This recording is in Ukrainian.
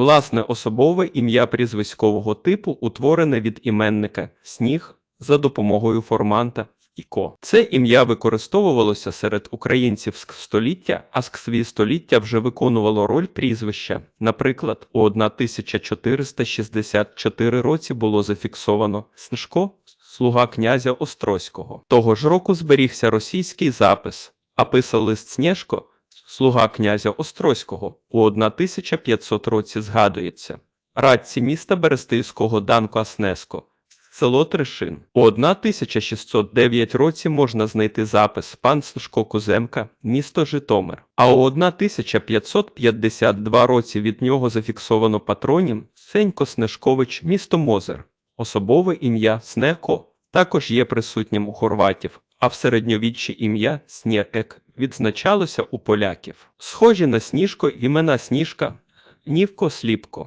Власне особове ім'я прізвиськового типу утворене від іменника сніг за допомогою форманта іко. Це ім'я використовувалося серед українців з століття, а з століття вже виконувало роль прізвища. Наприклад, у 1464 році було зафіксовано Снишко, слуга князя Острозького. Того ж року зберігся російський запис, а писав лист Снєшко, слуга князя Острозького, у 1500 році згадується. Радці міста Берестильського Данко Аснеско, село Тришин. У 1609 році можна знайти запис пан Снишко Куземка, місто Житомир. А у 1552 році від нього зафіксовано патронім Сенько Снешкович, місто Мозер. Особове ім'я Снеко також є присутнім у хорватів, а в середньовіччі ім'я Снєек відзначалося у поляків. Схожі на сніжко імена Сніжка, Нівко Сліпко.